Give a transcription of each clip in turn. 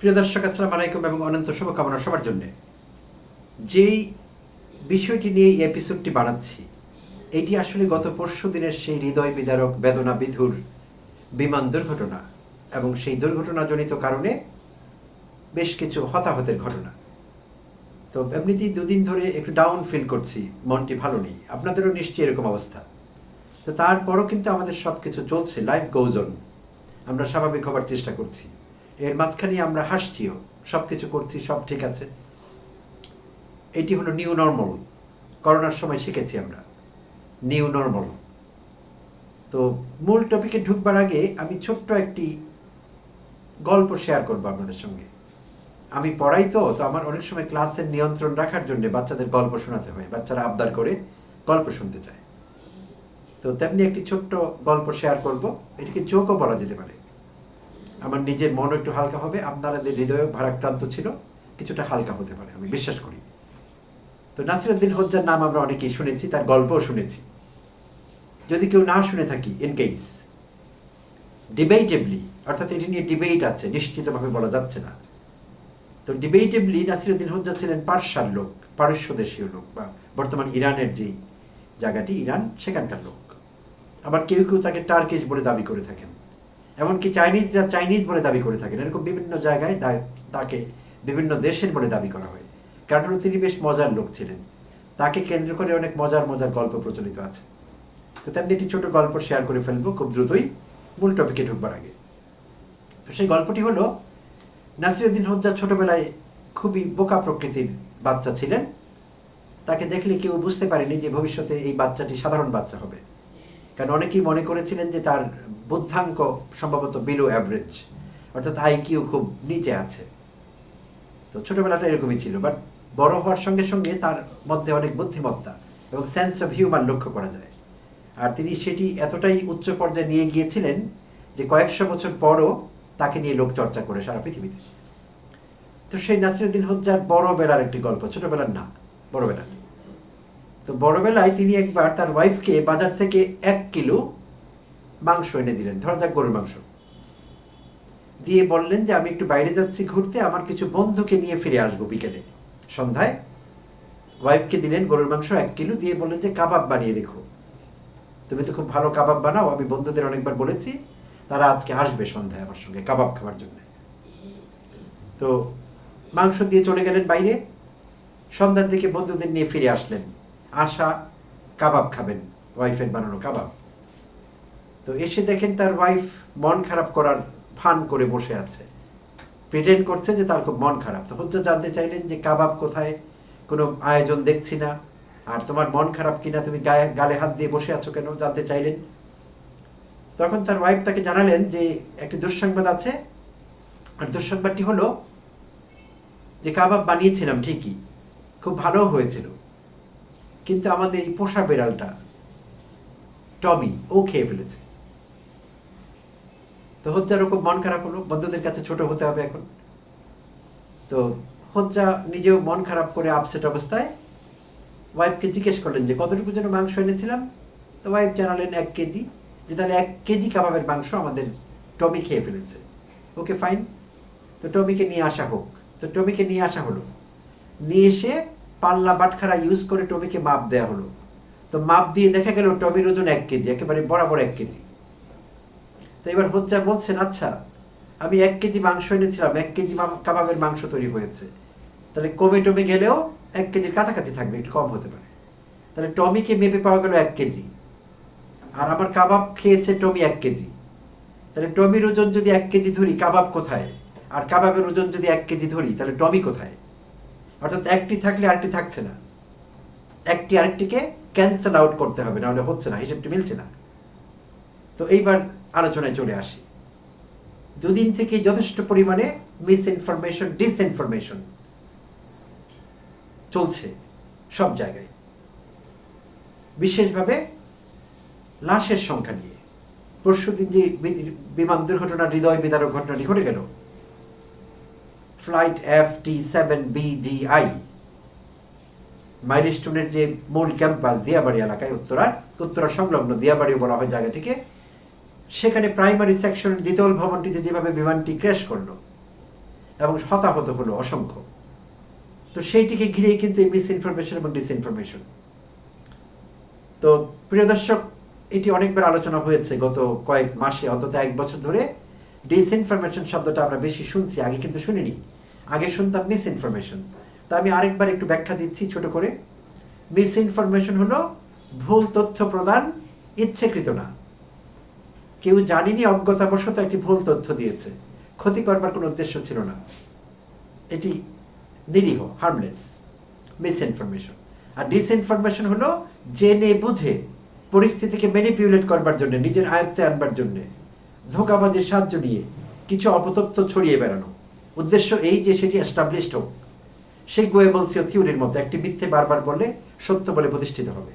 প্রিয় দর্শক, আসসালাম আলাইকুম এবং অনন্ত শুভকামনা সবার জন্য। যেই বিষয়টি নিয়ে এই এপিসোডটি বানাচ্ছি, এটি আসলে গত পরশু দিনের সেই হৃদয় বিদারক, বেদনা বিধুর বিমান দুর্ঘটনা এবং সেই দুর্ঘটনাজনিত কারণে বেশ কিছু হতাহতের ঘটনা। তো এমনিতেই দুদিন ধরে একটু ডাউন ফিল করছি, মনটি ভালো নেই, আপনাদেরও নিশ্চয়ই এরকম অবস্থা। তো তারপরও কিন্তু আমাদের সব কিছু চলছে লাইফ গোজ অন আমরা স্বাভাবিক হবার চেষ্টা করছি। এর মাঝখানে আমরা হাসছিও সব কিছু করছি, সব ঠিক আছে। এটি হলো নিউ নর্মাল করোনার সময় শিখেছি আমরা। নিউ নর্মাল তো মূল টপিকে ঢুকবার আগে আমি ছোট্ট একটি গল্প শেয়ার করব আপনাদের সঙ্গে। আমি পড়াই তো তো আমার অনেক সময় ক্লাসের নিয়ন্ত্রণ রাখার জন্য বাচ্চাদের গল্প শোনাতে হয়, বাচ্চারা আবদার করে গল্প শুনতে চায়। তো তেমনি একটি ছোট্ট গল্প শেয়ার করব, এটিকে চোখও বলা যেতে পারে। আমার নিজের মন একটু হালকা হবে, আপনাদের হৃদয় ভারাক্রান্ত ছিল, কিছুটা হালকা হতে পারে, আমি বিশ্বাস করি। তো নাসিরুদ্দিন হজ্জার নাম আমরা অনেকেই শুনেছি, তার গল্পও শুনেছি। যদি কেউ না শুনে থাকি ইন কেস ডিবেটেবলি অর্থাৎ এটি নিয়ে ডিবেট আছে, নিশ্চিতভাবে বলা যাচ্ছে না। তো ডিবেটেবলি নাসিরুদ্দিন হজ্জা ছিলেন পার্সার লোক পারস্য দেশীয় লোক, বা বর্তমান ইরানের যেই জায়গাটি, ইরান, সেখানকার লোক। আবার কেউ কেউ তাকে টার্কিশ বলে দাবি করে থাকেন। এমনকি চাইনিজরা চাইনিজ বলে দাবি করে থাকেন। এরকম বিভিন্ন জায়গায় তাকে বিভিন্ন দেশের বলে দাবি করা হয়। কারণ তিনি বেশ মজার লোক ছিলেন। তাকে কেন্দ্র করে অনেক মজার মজার গল্প প্রচলিত আছে। তো তেমনি একটি ছোট গল্প শেয়ার করে ফেলব খুব দ্রুতই, মূল টপিকে ঢুকবার আগে। তো সেই গল্পটি হলো, নাসিরুদ্দিন হজ্জা ছোটবেলায় খুবই বোকা প্রকৃতির বাচ্চা ছিলেন। তাকে দেখলে কেউ বুঝতে পারেনি যে ভবিষ্যতে এই বাচ্চাটি সাধারণ বাচ্চা হবে। কারণ অনেকেই মনে করেছিলেন যে তার বুদ্ধাঙ্ক সম্ভবত বিলো অ্যাভারেজ, অর্থাৎ আইকিউ খুব নিচে আছে। তো ছোটবেলাটা এরকমই ছিল বাট বড় হওয়ার সঙ্গে সঙ্গে তার মধ্যে অনেক বুদ্ধিমত্তা এবং সেন্স অফ হিউমার লক্ষ্য করা যায়। আর তিনি সেটি এতটাই উচ্চ পর্যায়ে নিয়ে গিয়েছিলেন যে কয়েকশো বছর পরও তাকে নিয়ে লোক চর্চা করে সারা পৃথিবীতে। তো সেই নাসিরুদ্দিন হজ্জার বড় বেলার একটি গল্প, ছোটবেলার না, বড় বেলার। তো বড়বেলায় তিনি একবার তার ওয়াইফকে বাজার থেকে এক কিলো মাংস এনে দিলেন। ধরা যাক গরুর মাংস। দিয়ে বললেন যে, আমি একটু বাইরে যাচ্ছি ঘুরতে, আমার কিছু বন্ধুকে নিয়ে ফিরে আসব বিকেলে। সন্ধ্যায় ওয়াইফকে দিলেন গরুর মাংস এক কিলো। দিয়ে বললেন যে, কাবাব বানিয়ে রেখো। তুমি তো খুব ভালো কাবাব বানাও। আমি বন্ধুদের অনেকবার বলেছি, তারা আজকে আসবে সন্ধ্যায় আমার সঙ্গে কাবাব খাওয়ার জন্য। তো মাংস দিয়ে চলে গেলেন বাইরে। সন্ধ্যার দিকে বন্ধুদের নিয়ে ফিরে আসলেন। আশা কাবাব খাবেন ওয়াইফের বানানো কাবাব। তো এসে দেখেন তার ওয়াইফ মন খারাপ করার ফান করে বসে আছে। প্রিটেন্ড করছে যে তার খুব মন খারাপ। তো হচ্ছে জানতে চাইলেন যে কাবাব কোথায়, কোনো আয়োজন দেখছি না। আর তোমার মন খারাপ কিনা তুমি গায়ে, গালে হাত দিয়ে বসে আছো কেন জানতে চাইলেন? তখন তার ওয়াইফ তাকে জানালেন যে একটি দুঃসংবাদ আছে। আর দুঃসংবাদটি হলো যে কাবাব বানিয়েছিলাম ঠিকই, খুব ভালো হয়েছিল। কিন্তু আমাদের এই পোষা বেড়ালটা, টমি, ও খেয়ে ফেলেছে। তো হজ্জার খুব মন খারাপ হলো, বন্ধুদের কাছে ছোট হতে হবে এখন। তো হজ্জা নিজেও মন খারাপ করে আপসেট অবস্থায় ওয়াইফকে জিজ্ঞেস করলেন যে, কতটুকু যেন মাংস এনেছিলাম? তো ওয়াইফ জানালেন এক কেজি, যে তাহলে এক কেজি কাবাবের মাংস আমাদের টমি খেয়ে ফেলেছে। ওকে ফাইন তো টমিকে নিয়ে আসা হোক। তো টমিকে নিয়ে আসা হলো। নিয়ে এসে পাল্লা বাটখারা ইউজ করে টমিকে মাপ দেওয়া হলো। তো মাপ দিয়ে দেখা গেল টমির ওজন এক কেজি, একেবারে বরাবর এক কেজি। তো এবার হজ্জা বলছেন আচ্ছা আমি এক কেজি মাংস এনেছিলাম, এক কেজি কাবাবের মাংস তৈরি হয়েছে। তাহলে কমে টমে গেলেও এক কেজির কাছাকাছি থাকবে, একটু কম হতে পারে। তাহলে টমিকে মেপে পাওয়া গেল এক কেজি। আর আমার কাবাব খেয়েছে টমি এক কেজি। তাহলে টমির ওজন যদি এক কেজি ধরি, কাবাব কোথায়? আর কাবাবের ওজন যদি এক কেজি ধরি, তাহলে টমি কোথায়? অর্থাৎ একটি থাকলে আরেকটি থাকছে না। একটি আরেকটিকে ক্যান্সেল আউট করতে হবে, নাহলে হচ্ছে না, হিসেবটি মিলছে না। তো এইবার আলোচনায় চলে আসি। দুদিন থেকে যথেষ্ট পরিমাণে মিস ইনফরমেশন ডিসইনফরমেশন চলছে সব জায়গায়। বিশেষভাবে লাশের সংখ্যা নিয়ে। পরশুদিন যে বিমান দুর্ঘটনা, হৃদয় বিদারক ঘটনাটি ঘটে গেল flight F T seven BGI মাইলস্টোনের যে মূল ক্যাম্পাস দিয়াবাড়ি এলাকায় উত্তরার উত্তরা সংলগ্ন দিয়াবাড়িও বলা হয় জায়গাটিকে, সেখানে প্রাইমারি সেকশনের দ্বিতল ভবনটিতে যেভাবে বিমানটি ক্র্যাশ করল এবং হতাহত হলো অসংখ্য। তো সেইটিকে ঘিরেই কিন্তু এই মিস ইনফরমেশন এবং ডিসইনফরমেশন তো প্রিয় দর্শক, এটি অনেকবার আলোচনা হয়েছে গত কয়েক মাসে, অন্তত এক বছর ধরে। ডিসইনফরমেশন শব্দটা আমরা বেশি শুনছি, আগে কিন্তু শুনিনি। আগে শুনতাম মিস ইনফরমেশন তা আমি আরেকবার একটু ব্যাখ্যা দিচ্ছি ছোট করে। মিস ইনফরমেশন হলো ভুল তথ্য প্রদান ইচ্ছেকৃত না। কেউ জানিনি অজ্ঞতাবশত একটি ভুল তথ্য দিয়েছে। ক্ষতি করবার কোনো উদ্দেশ্য ছিল না। এটি নিরীহ হার্মলেস মিস ইনফরমেশন আর ডিসইনফরমেশন হলো জেনে বুঝে পরিস্থিতিকে ম্যানিপুলেট করবার জন্য, নিজের আয়ত্তে আনবার জন্যে, ধোকাবাজির সাহায্য নিয়ে কিছু অপতথ্য ছড়িয়ে বেড়ানো। উদ্দেশ্য এই যে সেটি এস্টাবলিশড হোক। সেই গোয়েবলসীয় থিওরির মতো, একটি মিথ্যে বারবার বললে সত্য বলে প্রতিষ্ঠিত হবে।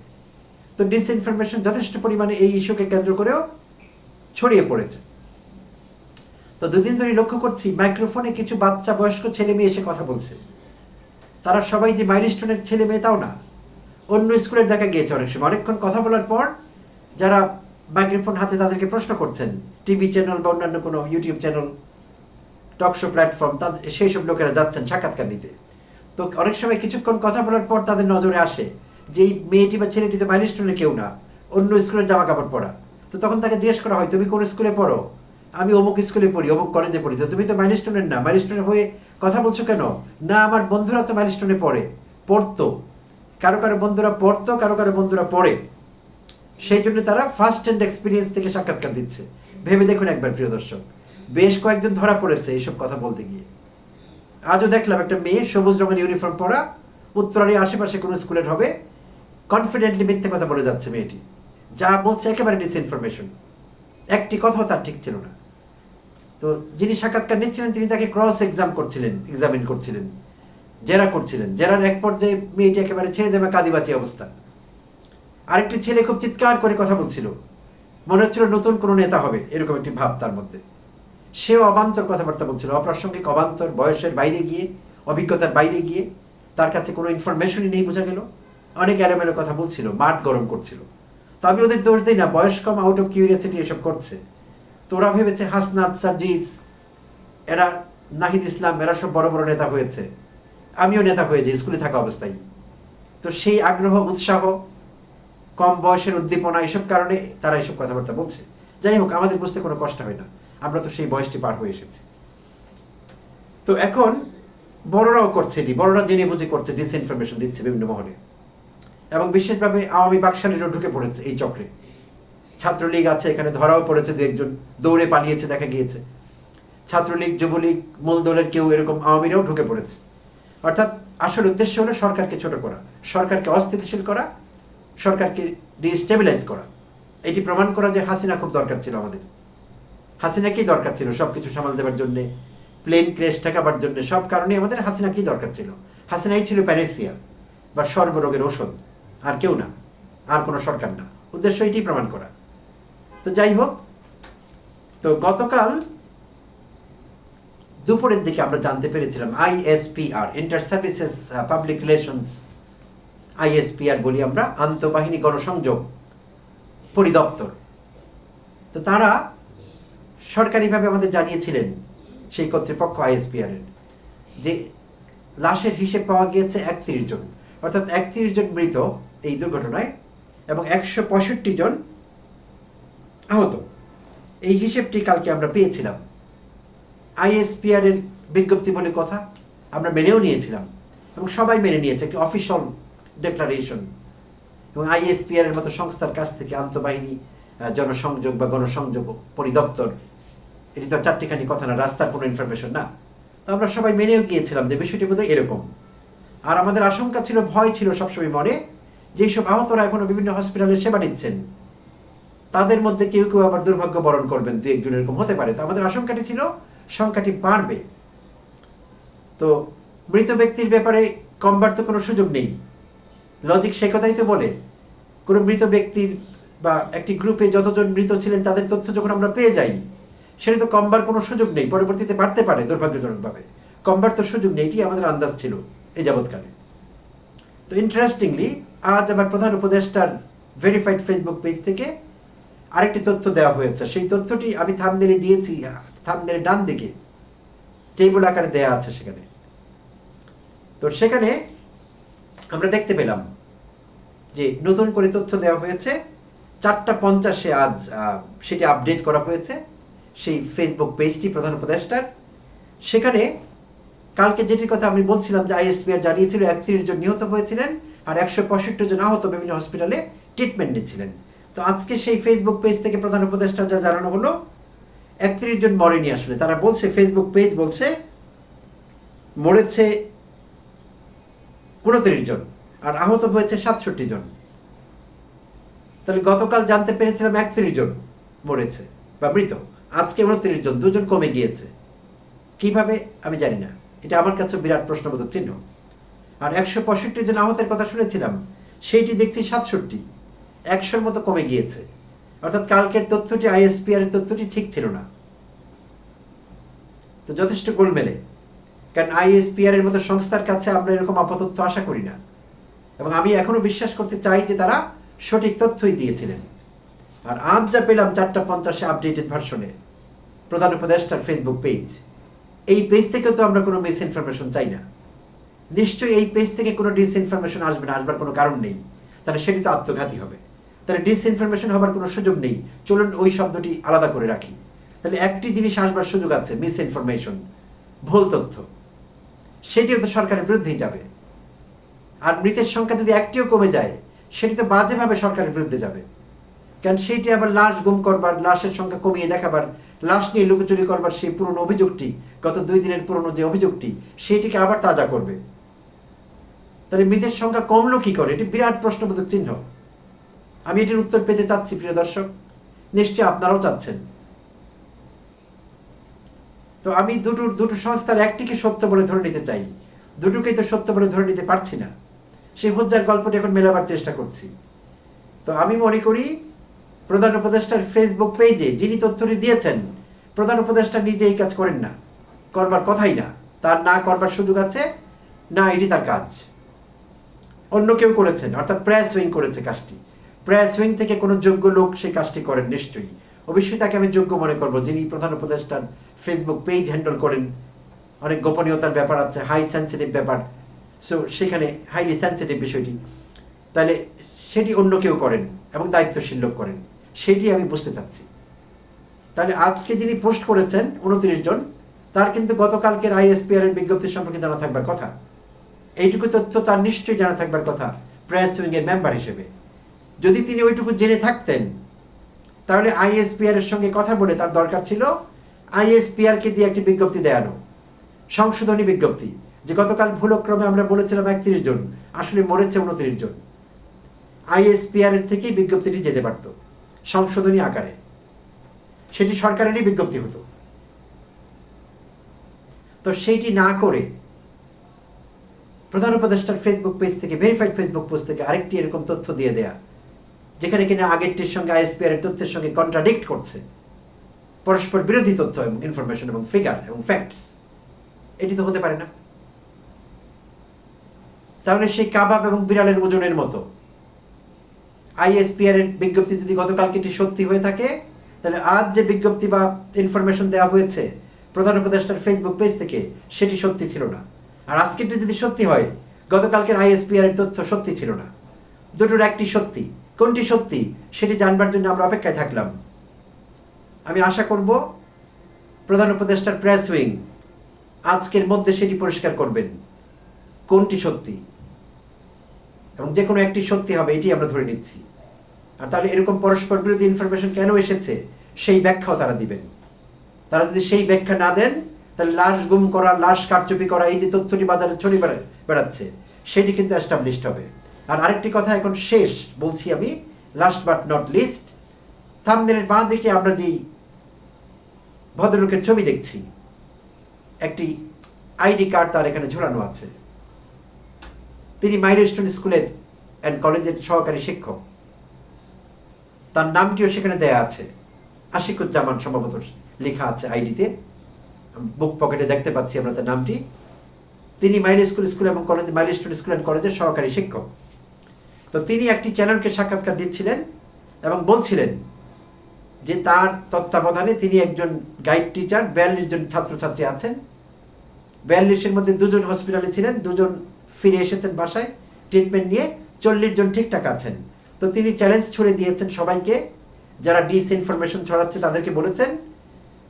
তো ডিসইনফরমেশন যথেষ্ট পরিমাণে এই ইস্যুকে কেন্দ্র করেও ছড়িয়ে পড়েছে। তো দুদিন ধরে লক্ষ্য করছি মাইক্রোফোনে কিছু বাচ্চা বয়স্ক ছেলে মেয়ে এসে কথা বলছে। তারা সবাই যে মাইলস্টোনের ছেলে মেয়ে তাও না। অন্য স্কুলের দেখা গিয়েছে অনেক সময়। অনেকক্ষণ কথা বলার পর যারা মাইক্রোফোন হাতে তাদেরকে প্রশ্ন করছেন, টিভি চ্যানেল বা অন্যান্য কোনো ইউটিউব চ্যানেল টকশো প্ল্যাটফর্ম তাদের সেই সব লোকেরা যাচ্ছেন সাক্ষাৎকার নিতে। তো অনেক সময় কিছুক্ষণ কথা বলার পর তাদের নজরে আসে যে এই মেয়েটি বা ছেলেটি তো মাইলস্টোনের কেউ না, অন্য স্কুলের জামা কাপড় পরা। তো তখন তাকে জিজ্ঞেস করা হয়, তুমি কোন স্কুলে পড়ো? আমি অমুক স্কুলে পড়ি, অমুক কলেজে পড়ি। তো তুমি তো মাইলস্টোনের না? মাইলস্টোনের হয়ে কথা বলছো কেন? না, আমার বন্ধুরা তো মাইলস্টোনে পড়ে, পড়তো। কারও কারও বন্ধুরা পড়তো, কারও কারও বন্ধুরা পড়ে। সেই জন্য তারা ফার্স্ট হ্যান্ড এক্সপিরিয়েন্স থেকে সাক্ষাৎকার দিচ্ছে। ভেবে দেখুন একবার, প্রিয় দর্শক। বেশ কয়েকজন ধরা পড়েছে এইসব কথা বলতে গিয়ে। আজও দেখলাম একটা মেয়ে সবুজ রঙের ইউনিফর্ম পরা উত্তরারই আশেপাশে কোনো স্কুলের হবে কনফিডেন্টলি মিথ্যে কথা বলে যাচ্ছে মেয়েটি। যা বলছে একেবারে ডিসইনফরমেশন একটি কথাও তার ঠিক ছিল না। তো যিনি সাক্ষাৎকার নিচ্ছিলেন, তিনি তাকে ক্রস এক্সাম করছিলেন এক্সামিন করছিলেন, জেরা করছিলেন। জেরার এক পর্যায়ে মেয়েটি একেবারে ছেড়ে দেবে কাদিবাচি অবস্থা। আরেকটি ছেলে খুব চিৎকার করে কথা বলছিল। মনে হচ্ছিল নতুন কোনো নেতা হবে, এরকম একটি ভাব তার মধ্যে। সেও অবান্তর কথাবার্তা বলছিল। অপ্রাসঙ্গিক অবান্তর, বয়সের বাইরে গিয়ে, অভিজ্ঞতার বাইরে গিয়ে তার কাছে কোনো ইনফরমেশনই নেই বোঝা গেল। অনেক এলোমেলো কথা বলছিল, মাঠ গরম করছিল। তো আমি ওদের দোষ দিই না, বয়স কম আউট অফ কিউরিয়াসিটি এসব করছে। তো ওরা ভেবেছে হাসনাত, সার্জিস, এরা নাহিদ ইসলাম, এরা সব বড় বড় নেতা হয়েছে। আমিও নেতা হয়েছি স্কুলে থাকা অবস্থায়। তো সেই আগ্রহ, উৎসাহ, কম বয়সের উদ্দীপনা, এসব কারণে তারা এসব কথাবার্তা বলছে। যাই হোক, আমাদের বুঝতে কোনো কষ্ট হয় না। আমরা তো সেই বয়সটি পার হয়ে এসেছি। তো এখন বড়রাও করছে এটি, বড়রা জেনে বুঝে করছে ডিসইনফরমেশন দিচ্ছে বিভিন্ন মহলে। এবং বিশেষভাবে আওয়ামী বাকশালীরাও ঢুকে পড়েছে এই চক্রে। ছাত্রলীগ আছে এখানে, ধরাও পড়েছে দু একজন, দৌড়ে পালিয়েছে, দেখা গিয়েছে। ছাত্রলীগ, যুবলীগ, মূল দলের কেউ এরকম আওয়ামীরাও ঢুকে পড়েছে। অর্থাৎ আসল উদ্দেশ্য হলো সরকারকে ছোট করা, সরকারকে অস্থিতিশীল করা, সরকারকে ডিস্টেবিলাইজ করা। এটি প্রমাণ করা যে হাসিনা খুব দরকার ছিল আমাদের। হাসিনাকেই দরকার ছিল সব কিছু সামাল দেওয়ার জন্য। প্লেন ক্রেশ ঠেকাবার জন্য সব কারণে আমাদের হাসিনাকেই দরকার ছিল। হাসিনাই ছিল প্যারেসিয়া বা সর্বরোগের ওষুধ আর কেউ না। আর কোনো সরকার না। উদ্দেশ্য এটি প্রমাণ করা। তো যাই হোক, তো গতকাল দুপুরের দিকে আমরা জানতে পেরেছিলাম ISPR inter services public relations ISPR বলি আমরা, আন্তঃবাহিনী গণসংযোগ পরিদপ্তর। তো তারা সরকারিভাবে আমাদের জানিয়েছিলেন সেই কর্তৃপক্ষ আইএসপিআর এর যে লাশের হিসেব পাওয়া গিয়েছে একত্রিশ জন। অর্থাৎ একত্রিশ জন মৃত এই দুর্ঘটনায় এবং একশো পঁয়ষট্টি জন আহত। এই হিসেবটি কালকে আমরা পেয়েছিলাম। আইএসপিআর এর বিজ্ঞপ্তি বলে কথা আমরা মেনেও নিয়েছিলাম এবং সবাই মেনে নিয়েছে, একটি অফিসিয়াল ডেক্লারেশন। এবং আইএসপিআর এর মতো সংস্থার কাছ থেকে আন্তঃবাহিনী জনসংযোগ বা গণসংযোগ পরিদপ্তর এটি তো চারটিখানি কথা না, রাস্তার কোনো ইনফরমেশন না। তো আমরা সবাই মেনেও গিয়েছিলাম যে বিষয়টি বোধহয় এরকম। আর আমাদের আশঙ্কা ছিল, ভয় ছিল সবসময় মনে, যে সব আহতরা এখনও বিভিন্ন হসপিটালে সেবা নিচ্ছেন। তাদের মধ্যে কেউ কেউ আবার দুর্ভাগ্য বরণ করবেন দু একজন এরকম হতে পারে। তো আমাদের আশঙ্কাটি ছিল, সংখ্যাটি বাড়বে। তো মৃত ব্যক্তির ব্যাপারে কমবার তো কোনো সুযোগ নেই। লজিক সে কথাই তো বলে, কোনো মৃত ব্যক্তির বা একটি গ্রুপে যতজন মৃত ছিলেন, তাদের তথ্য যখন আমরা পেয়ে যাই সেটা তো কমবার কোনো সুযোগ নেই, পরবর্তীতে বাড়তে পারে দুর্ভাগ্যজনকভাবে। কমবার তো সুযোগ নেই, এটি আমাদের আন্দাজ ছিল এই যাবৎকালে। তো ইন্টারেস্টিংলি আজ আমার প্রধান উপদেষ্টার ভেরিফাইড ফেসবুক পেজ থেকে আরেকটি তথ্য দেওয়া হয়েছে। সেই তথ্যটি আমি থামনেলে দিয়েছি থামনেলে ডান দিকে টেবিল আকারে দেয়া আছে সেখানে। তো সেখানে আমরা দেখতে পেলাম যে নতুন করে তথ্য দেওয়া হয়েছে, চারটা পঞ্চাশে আজ সেটি আপডেট করা হয়েছে। সেই ফেসবুক পেজটি প্রধান উপদেষ্টার। সেখানে কালকে যেটির কথা আমি বলছিলাম যে আইএসপিআর জানিয়েছিল একত্রিশ জন নিহত হয়েছিলেন আর একশো পঁয়ষট্টি জন আহত বিভিন্ন হসপিটালে ট্রিটমেন্ট নিচ্ছিলেন। তো আজকে সেই ফেসবুক পেজ থেকে প্রধান উপদেষ্টা যা জানানো হলো, একত্রিশ জন মরেনি আসলে। তারা বলছে ফেসবুক পেজ বলছে, মরেছে উনত্রিশ জন আর আহত হয়েছে সাতষট্টি জন। তাহলে গতকাল জানতে পেরেছিলাম একত্রিশ জন মরেছে বা মৃত। আজকে উনত্রিশ জন, দুজন কমে গিয়েছে। কীভাবে? আমি জানি না। এটা আমার কাছে বিরাট প্রশ্নবোধক চিহ্ন। আর একশো পঁয়ষট্টি জন আহতের কথা শুনেছিলাম, সেইটি দেখছি সাতষট্টি। একশোর মতো কমে গিয়েছে। অর্থাৎ কালকের তথ্যটি আইএসপিআর তথ্যটি ঠিক ছিল না। তো যথেষ্ট গোলমেলে। কারণ আইএসপিআর এর মতো সংস্থার কাছে আমরা এরকম আপাতত আশা করি না। এবং আমি এখনও বিশ্বাস করতে চাই যে তারা সঠিক তথ্যই দিয়েছিলেন। আর আজ যা পেলাম চারটা পঞ্চাশে আপডেটেড ভার্সনে প্রধান উপদেষ্টার ফেসবুক পেজ এই পেজ থেকে তো আমরা কোনো মিস ইনফরমেশন চাই না। নিশ্চয়ই এই পেজ থেকে কোনো ডিস ইনফরমেশন আসবে না, আসবার কোনো কারণ নেই। তাহলে সেটি তো আত্মঘাতী হবে। তাহলে ডিস ইনফরমেশন হবার কোনো সুযোগ নেই। চলুন ওই শব্দটি আলাদা করে রাখি। তাহলে একটি জিনিস আসবার সুযোগ আছে মিস ইনফরমেশন ভুল তথ্য। সেটিও তো সরকারের বিরুদ্ধেই যাবে। আর মৃতের সংখ্যা যদি একটিও কমে যায়, সেটি তো বাজেভাবে সরকারের বিরুদ্ধে যাবে। কারণ সেইটি আবার লাশ গুম করবার, লাশের সংখ্যা কমিয়ে দেখাবার, লাশ নিয়ে লুকোচুরি করবার সেই পুরনো অভিযোগটি গত দুই দিনের পুরনো যে অভিযোগটি সেইটিকে আবার তাজা করবে। তাহলে মৃতের সংখ্যা কমলো কি করে? এটি বিরাট প্রশ্নবোধক চিহ্ন। আমি এটির উত্তর পেতে চাচ্ছি, প্রিয় দর্শক। নিশ্চয়ই আপনারাও চাচ্ছেন। তো আমি দুটো দুটো সংস্থার একটিকে সত্য বলে ধরে নিতে চাই। দুটোকেই তো সত্য বলে ধরে নিতে পারছি না। সেই হজ্জার গল্পটি এখন মেলাবার চেষ্টা করছি। তো আমি মনে করি প্রধান উপদেষ্টার ফেসবুক পেজে যিনি তথ্যটি দিয়েছেন, প্রধান উপদেষ্টা নিজে এই কাজ করেন না। করবার কথাই না। তার না করবার সুযোগ আছে, না এটি তার কাজ। অন্য কেউ করেছেন, অর্থাৎ প্রেস উইং করেছে কাজটি। প্রেস উইং থেকে কোনো যোগ্য লোক সেই কাজটি করেন নিশ্চয়ই। অবশ্যই তাকে আমি যোগ্য মনে করব, যিনি প্রধান উপদেষ্টার ফেসবুক পেজ হ্যান্ডেল করেন। অনেক গোপনীয়তার ব্যাপার আছে হাই সেন্সিটিভ ব্যাপার। সো সেখানে হাইলি সেন্সিটিভ বিষয়টি। তাহলে সেটি অন্য কেউ করেন এবং দায়িত্বশীল লোক করেন। সেটি আমি বুঝতে চাচ্ছি। তাহলে আজকে যিনি পোস্ট করেছেন উনত্রিশ জন, তার কিন্তু গতকালকের আইএসপিআর এর বিজ্ঞপ্তি সম্পর্কে জানা থাকবার কথা। এইটুকু তথ্য তার নিশ্চয়ই জানা থাকবার কথা, প্রেস উইং এর মেম্বার হিসেবে। যদি তিনি ওইটুকু জেনে থাকতেন, তাহলে আইএসপিআর এর সঙ্গে কথা বলে তার দরকার ছিল আইএসপিআর কে দিয়ে একটি বিজ্ঞপ্তি দেয়ানো। সংশোধনী বিজ্ঞপ্তি, যে গতকাল ভুলক্রমে আমরা বলেছিলাম একত্রিশ জন, আসলে মরেছে উনত্রিশ জন। আইএসপিআর এর থেকেই বিজ্ঞপ্তিটি যেতে পারত। সংশোধনী আকারে। সেটি সরকারেরই বিজ্ঞপ্তি হতো। তো সেইটি না করে প্রধান উপদেষ্টার ফেসবুক পেজ থেকে ভেরিফাইড ফেসবুক পোস্ট থেকে আরেকটি এরকম তথ্য দিয়ে দেয়া, যেখানে কিনা আগেরটির সঙ্গে আইএসপিআর তথ্যের সঙ্গে কন্ট্রাডিক্ট করছে। পরস্পর বিরোধী তথ্য এবং ইনফরমেশন এবং ফিগার এবং ফ্যাক্টস এটি তো হতে পারে না। তাহলে সেই কাবাব এবং বিড়ালের ওজনের মতো আইএসপিআর এর বিজ্ঞপ্তি যদি গতকালকে এটি সত্যি হয়ে থাকে, তাহলে আজ যে বিজ্ঞপ্তি বা ইনফরমেশন দেওয়া হয়েছে প্রধান উপদেষ্টার ফেসবুক পেজ থেকে, সেটি সত্যি ছিল না। আর আজকেরটি যদি সত্যি হয়, গতকালকের আইএসপিআর এর তথ্য সত্যি ছিল না। দুটোর একটি সত্যি। কোনটি সত্যি, সেটি জানবার জন্য আমরা অপেক্ষায় থাকলাম। আমি আশা করব, প্রধান উপদেষ্টার প্রেস উইং আজকের মধ্যে সেটি পরিষ্কার করবেন। কোনটি সত্যি? এবং যে কোনো একটি সত্যি হবে, এটি আমরা ধরে নিচ্ছি। আর তাহলে এরকম পরস্পর বিরোধী ইনফরমেশন কেন এসেছে? সেই ব্যাখ্যাও তারা দিবেন। তারা যদি সেই ব্যাখ্যা না দেন, তাহলে লাশ গুম করা, লাশ কারচুপি করা, এই যে তথ্যটি বাজারে ছড়িয়ে বেড়া- বেড়াচ্ছে, সেটি কিন্তু অ্যাস্টাবলিশড হবে। আর আরেকটি কথা এখন শেষ বলছি আমি লাস্ট বাট নট লিস্ট থামদের বাঁ দিকে আমরা যেই ভদ্রলোকের ছবি দেখছি, একটি আইডি কার্ড তার এখানে ঝোলানো আছে। তিনি মাইলস্টোন স্কুলের অ্যান্ড কলেজের সহকারী শিক্ষক। তার নামটিও সেখানে দেয়া আছে। আশিকুজ্জামান সম্ভবত লেখা আছে আইডিতে। বুক পকেটে দেখতে পাচ্ছি আমরা তার নামটি। তিনি মাইল স্কুল স্কুল এবং কলেজ মাইলস্টোন স্কুল অ্যান্ড কলেজের সহকারী শিক্ষক। তো তিনি একটি চ্যানেলকে সাক্ষাৎকার দিচ্ছিলেন এবং বলছিলেন যে তার তত্ত্বাবধানে তিনি একজন গাইড টিচার বিয়াল্লিশ জন ছাত্রছাত্রী আছেন। বিয়াল্লিশের মধ্যে দুজন হসপিটালে ছিলেন, দুজন ফিরে এসেছেন বাসায় ট্রিটমেন্ট নিয়ে চল্লিশ জন ঠিকঠাক আছেন। তো তিনি চ্যালেঞ্জ ছুড়ে দিয়েছেন সবাইকে, যারা ডিস ইনফরমেশন ছড়াচ্ছে তাদেরকে বলেছেন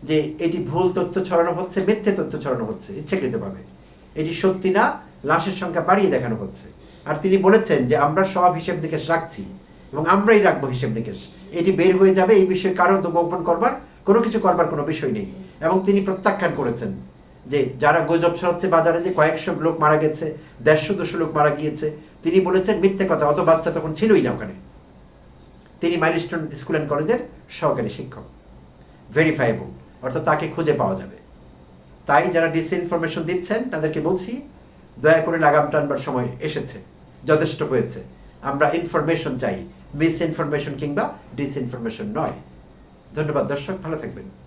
যে এটি ভুল তথ্য ছড়ানো হচ্ছে, মিথ্যে তথ্য ছড়ানো হচ্ছে, ইচ্ছাকৃতভাবে। এটি সত্যি না, লাশের সংখ্যা বাড়িয়ে দেখানো হচ্ছে। আর তিনি বলেছেন যে আমরা সব হিসেব নিকেশ রাখছি, এবং আমরাই রাখব হিসেব নিকেশ। এটি বের হয়ে যাবে, এই বিষয়ে কারও তো গোপন করবার, কোনো কিছু করবার কোনো বিষয় নেই। এবং তিনি প্রত্যাখ্যান করেছেন। যে যারা গুজব ছড়াচ্ছে বাজারে যে কয়েকশো লোক মারা গেছে, দেড়শো, দুশো লোক মারা গিয়েছে, তিনি বলেছেন মিথ্যে কথা, অত বাচ্চা তখন ছিলই না ওখানে। তিনি মাইলস্টোন স্কুল অ্যান্ড কলেজের সহকারী শিক্ষক ভেরিফাইবল অর্থাৎ তাকে খুঁজে পাওয়া যাবে। তাই যারা ডিসইনফরমেশন দিচ্ছেন, তাদেরকে বলছি, দয়া করে লাগাম টানবার সময় এসেছে, যথেষ্ট হয়েছে। আমরা ইনফরমেশন চাই মিস ইনফরমেশন কিংবা ডিসইনফরমেশন নয়। ধন্যবাদ দর্শক, ভালো থাকবেন।